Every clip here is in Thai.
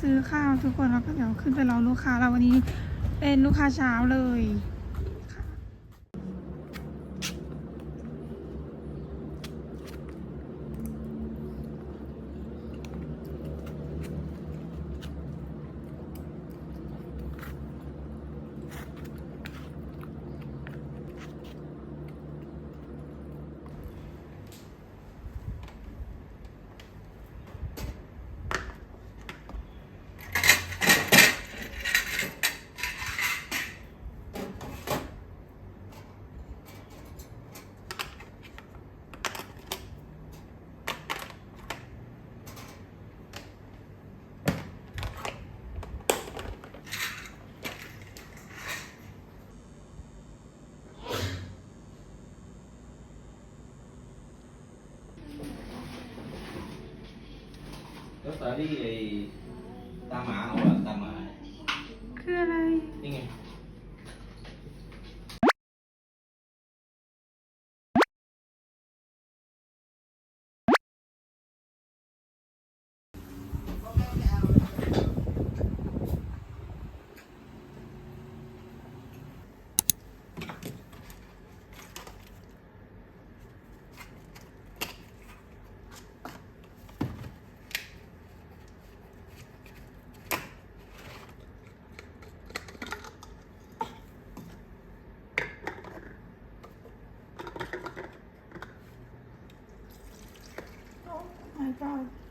ซื้อข้าวทุกคนแล้วก็เดี๋ยวขึ้นไปรอลูกค้าเราวันนี้เป็นลูกค้าเช้าเลย แล้วสาลี่ไอ้ตาหมาเอาอะตาหมา คืออะไร นี่ไง ไ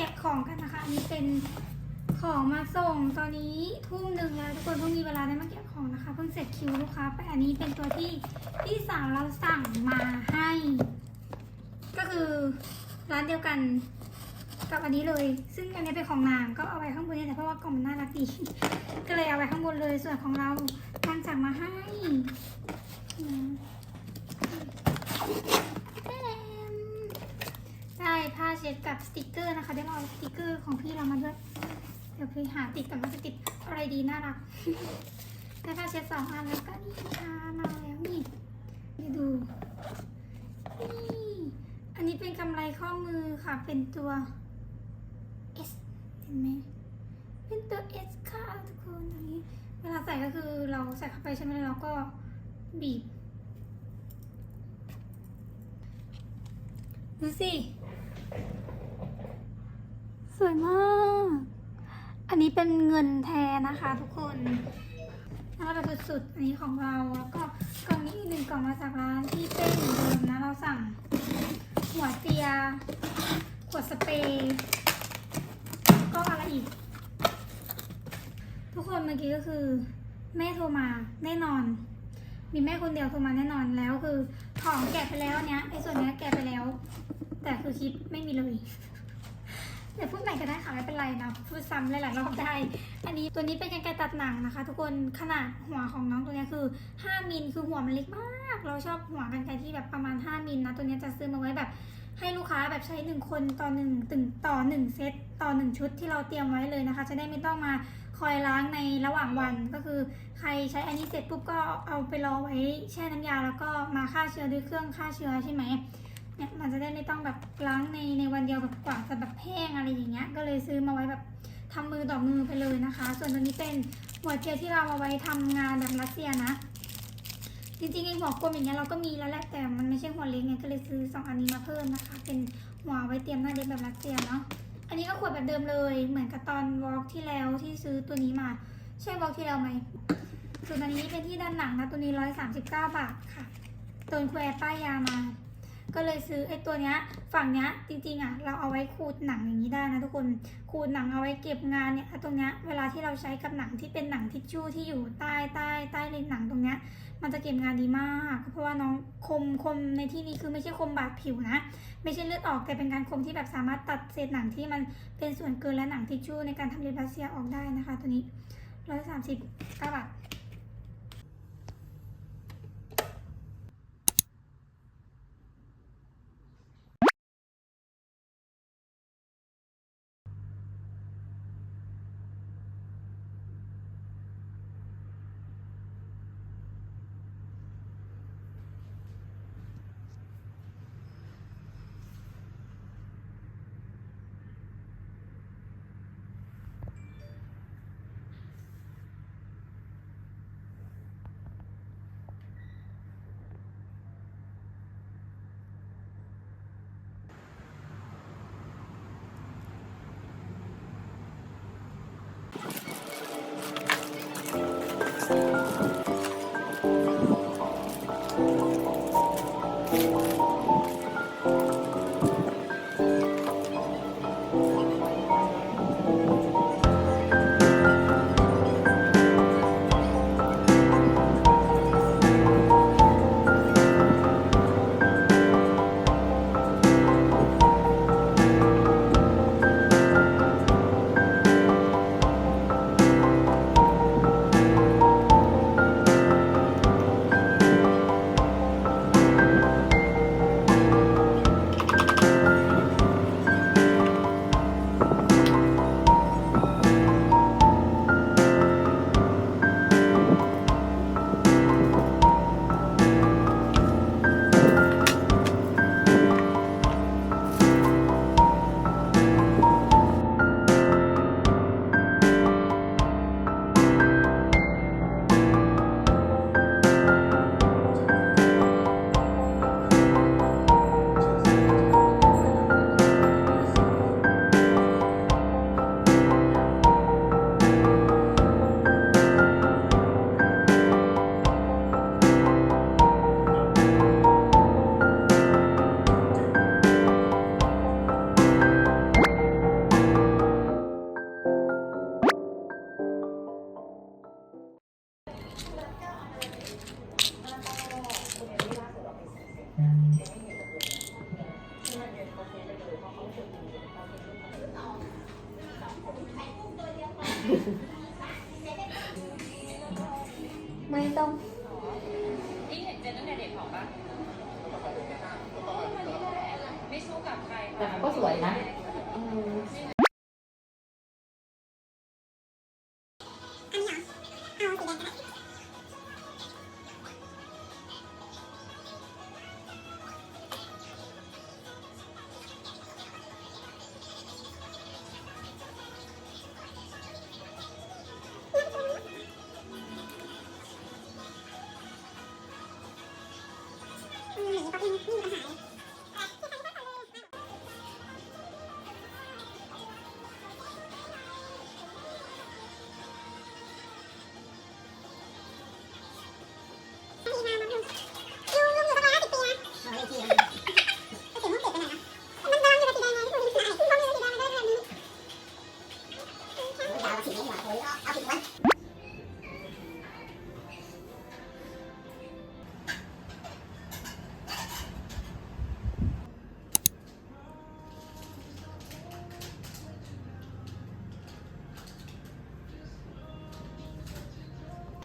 ก็แกะของกันนะคะ อันนี้เป็นของมาส่งตอนนี้ทุ่มหนึ่งแล้วทุกคนเพิ่งมีเวลาได้มาแกะของนะคะ เพิ่งเสร็จคิวลูกค้าไปอันนี้เป็นตัวที่พี่สาวเราสั่งมาให้ ก็คือร้านเดียวกันกับอันนี้เลย ซึ่งอันนี้เป็นของนางก็เอาไว้ข้างบนนี่แหละเพราะว่ากล่องมันน่ารักดี ก็เลยเอาไว้ข้างบนเลยส่วนของเราทางสั่งมาให้ ได้ผ้าเช็ดกับสติกเกอร์นะคะเดี๋ยวเราเอาสติกเกอร์ของพี่เรามาด้วยเดี๋ยวพี่หาติดก่อนว่าจะติดอะไรดีน่ารักได้ผ้าเช็ดสองอันแล้วก็นี่ค่ะมาแล้วนี่ดี๋ยวดูนี่อันนี้เป็นกำไรข้อมือค่ะเป็นตัว S เห็นไหมเป็นตัว S ค่ะทุกคนอันนี้เวลาใส่ก็คือเราใส่เข้าไปใช่ไหมแล้วเราก็บีบดูสิ สวยมาก อันนี้เป็นเงินแท้นะคะทุกคนน่ารักสุดๆอันนี้ของเรา แล้วก็กล่องนี้อีกหนึ่งกล่องมาจากร้านที่เป้เหมือนเดิมนะ เราสั่งหัวเตีย ขวดสเปรย์ก็อะไรอีก ทุกคนเมื่อกี้ก็คือ แม่โทรมาแน่นอน มีแม่คนเดียวโทรมาแน่นอนแล้วคือของแกะไปแล้วเนี้ยไอ้ส่วนเนี้ยแกะไปแล้ว แต่คือคลิปไม่มีเลยเดี๋ยวพูดใหม่ก็ได้ค่ะไม่เป็นไรนะพูดซ้ำหลายๆรอบได้ อันนี้ตัวนี้เป็นกรรไกรตัดหนังนะคะ ทุกคนขนาดหัวของน้องตัวนี้คือ 5มิลคือหัวมันเล็กมาก เราชอบหัวกรรไกรที่แบบประมาณ 5มิลนะตัวนี้จะซื้อมาไว้แบบให้ลูกค้าแบบใช้หนึ่งคนต่อหนึ่งตึงต่อหนึ่งเซตต่อหนึ่งชุดที่เราเตรียมไว้เลยนะคะ จะได้ไม่ต้องมาคอยล้างในระหว่างวันก็คือ ใครใช้อันนี้เสร็จปุ๊บก็เอาไปรอไว้แช่น้ำยาแล้วก็มาฆ่าเชื้อด้วยเครื่องฆ่าเชื้อใช่ไหม เนี่ยมันจะได้ไม่ต้องแบบล้างในในวันเดียวแบบกว่าจะแบบแห้งอะไรอย่างเงี้ย ก็เลยซื้อมาไว้แบบทำมือต่อมือไปเลยนะคะ ส่วนตัวนี้เป็นหัวเจียที่เราเอาไว้ทำงานแบบรัสเซียนะ จริงๆไอ้หัวกลมอย่างเงี้ยเราก็มีแล้วแหละแต่มันไม่ใช่หัวเล็กไงก็เลยซื้อสองอันนี้มาเพิ่มนะคะ เป็นหัวไว้เตรียมหน้าเด็กแบบรัสเซียเนาะ อันนี้ก็ขวดแบบเดิมเลย เหมือนกับตอนวอล์กที่แล้วที่ซื้อตัวนี้มา ใช่วอล์กที่แล้วไหมส่วนอันนี้เป็นที่ด้านหลังนะตัวนี้ร้อยสามสิบเก้าบาทค่ะตนแควป้ายยามา ก็เลยซื้อไอ้ตัวเนี้ยฝั่งเนี้ยจริงๆอะเราเอาไว้ขูดหนังอย่างนี้ได้นะทุกคนขูดหนังเอาไว้เก็บงานเนี่ยตรงเนี้ยเวลาที่เราใช้กับหนังที่เป็นหนังทิชชู่ที่อยู่ใต้ใต้ใต้เลนหนังตรงเนี้ยมันจะเก็บงานดีมาก เพราะว่าน้องคมคมในที่นี้คือไม่ใช่คมบาดผิวนะ ไม่ใช่เลือดออกแต่เป็นการคมที่แบบสามารถตัดเศษหนังที่มันเป็นส่วนเกินและหนังทิชชู่ในการทำเล็บรัสเซียออกได้นะคะ ตัวนี้ร้อยสามสิบเก้าบาท ไม่ต้องนี่เห็นเจนตั้งแต่เด็กหรอปะไม่สู้กับใครแต่ก็สวยนะ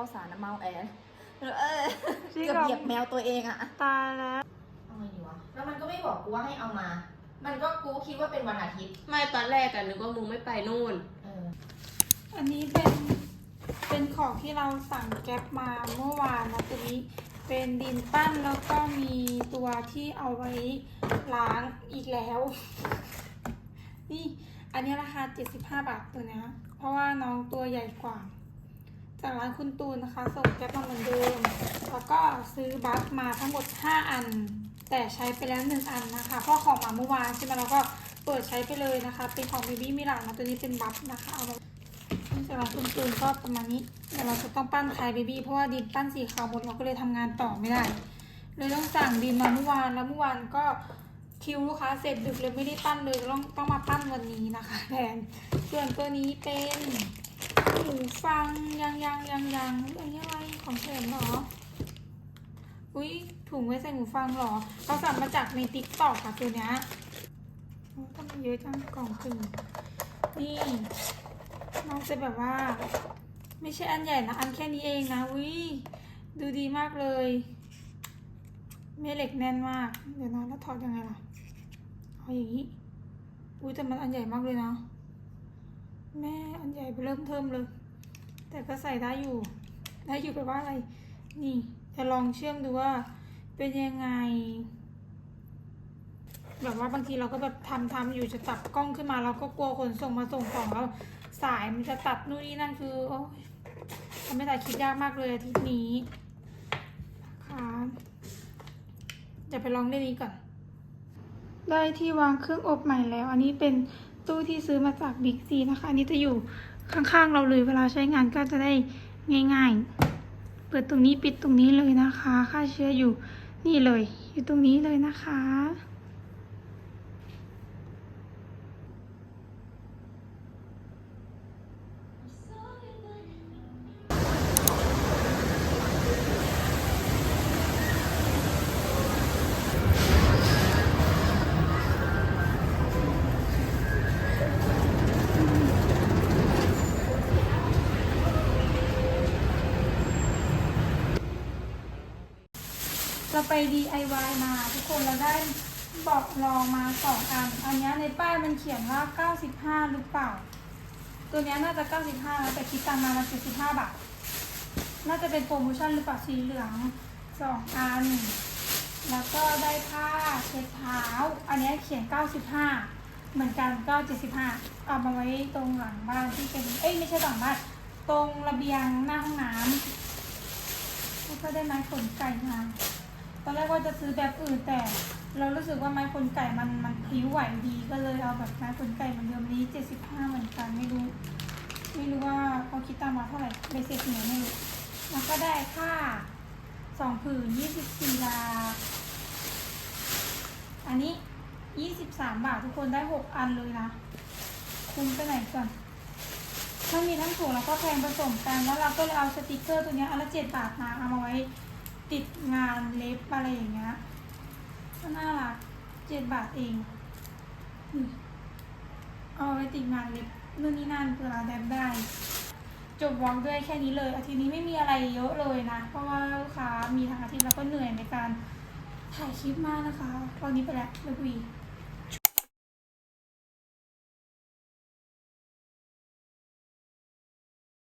ข้าวสารน้ำเมาแอร์เออจริงเกือบเหรอเหยียบแมวตัวเองอะตายแล้ว เอาไงดีวะ แล้วมันก็ไม่บอกกูว่าให้เอามา มันก็กูคิดว่าเป็นวันอาทิตย์ ไม่ตอนแรกอะนึกว่ามึงไม่ไปนู่น เออ อันนี้เป็น เป็นของที่เราสั่งแก๊ปมาเมื่อวานนะตัวนี้เป็นดินปั้นแล้วก็มีตัวที่เอาไว้ล้างอีกแล้ว นี่ อันนี้ราคา 75 บาทตัวเนี้ยเพราะว่าน้องตัวใหญ่กว่า จากร้านคุณตูนนะคะ ส่งแก๊ปมาเหมือนเดิม แล้วก็ซื้อบัฟมาทั้งหมด 5 อัน แต่ใช้ไปแล้ว 1 อันนะคะ เพราะของมาเมื่อวานใช่ไหมเราก็เปิดใช้ไปเลยนะคะ เป็นของบีบี้มิลานนะตัวนี้เป็นบัฟนะคะเอาไว้จากร้านคุณตูนก็ประมาณนี้เดี๋ยวเราจะต้องปั้นคายเบบี้เพราะว่าดินปั้นสีขาวหมดเราก็เลยทำงานต่อไม่ได้ เลยต้องสั่งดินมาเมื่อวานแล้วเมื่อวานก็คิวลูกค้าเสร็จดึกเลยไม่ได้ปั้นเลยต้องต้องมาปั้นวันนี้นะคะแทนส่วนตัวนี้เป็น หูฟังยังยังยังยังอันนี้อะไรของเฉนเหรอ อุ้ยถุงไว้ใส่หูฟังเหรอเขาสั่งมาจากในติ๊กต็อกค่ะตัวเนี้ยโอ้ทำไมเยอะจังกล่องถึงนี่น้องจะแบบว่า ไม่ใช่อันใหญ่นะ อันแค่นี้เองนะวิดูดีมากเลยแม่เหล็กแน่นมาก เดี๋ยวนะแล้วถอดยังไงล่ะ เอาอย่างนี้ อุ้ยแต่มันอันใหญ่มากเลยนะ แม่อันใหญ่ไปเริ่มเทิมเลย แต่ก็ใส่ได้อยู่ ได้อยู่แปลว่าอะไร นี่ จะลองเชื่อมดูว่าเป็นยังไง แบบว่าบางทีเราก็แบบทำทำอยู่จะจับกล้องขึ้นมาเราก็กลัวคนส่งมาส่งของแล้วสายมันจะตัดนู่นนี่นั่นคือโอ้ยทำให้ถ่ายคลิปยากมากเลยอาทิตย์นี้นะคะจะไปลองเล่นนี้ก่อน ได้ที่วางเครื่องอบใหม่แล้ว อันนี้เป็น ตู้ที่ซื้อมาจากบิ๊กซีนะคะ อันนี้จะอยู่ข้างๆเราเลยเวลาใช้งานก็จะได้ง่ายๆ เปิดตรงนี้ปิดตรงนี้เลยนะคะ ค่าเชื้ออยู่นี่เลย อยู่ตรงนี้เลยนะคะ ไป DIY มา ทุกคนเราได้บอกลองมาสองอัน อันนี้ในป้ายมันเขียนว่า 95 หรือเปล่า ตัวนี้น่าจะ 95แล้วแต่คิดตังค์มาละ75 บาท น่าจะเป็นโปรโมชั่นหรือเปล่าสีเหลืองสองอัน แล้วก็ได้ผ้าเช็ดเท้า อันนี้เขียน 95 เหมือนกันก็ 75 เอามาไว้ตรงหลังบ้านที่เป็น เอ้ยไม่ใช่หลังบ้าน ตรงระเบียงหน้าห้องน้ำแล้วก็ได้ไม้ขนไก่มา อนแรกว่าจะซื้อแบบอื่นแต่ เรารู้สึกว่าไม้ขนไก่มันมันพลิ้วไหวดีก็เลยเอาแบบไม้ขนไก่เหมือนเดิมนี้75เหมือนกันไม่รู้ ไม่รู้ว่าเขาคิดตามมาเท่าไหร่เบสิกเหนี่ยไม่รู้แล้วก็ได้ค่าสองผืน24บสี่ยาอันนี้23บสามบาททุกคนได้6อันเลยนะ คุ้มไปไหนก่อนมันมีทั้งถูกแล้วก็แพงผสมกัน แล้วเราก็เลยเอาสติกเกอร์ตัวนี้อันละเจ็ดบาทมาเอามาไว้ ติดงานเล็บอะไรอย่างเงี้ยก็น่ารักเจ็ดบาทเองเอาไปติดงานเล็บนู่นนี่นั่นเวลาแดบได้ จบวอล์กด้วยแค่นี้เลยอาทิตย์นี้ไม่มีอะไรเยอะเลยนะ เพราะว่าลูกค้ามีทางอาทิตย์แล้วก็เหนื่อยในการถ่ายคลิปมากนะคะ ตอนนี้ไปแล้วเลิกวี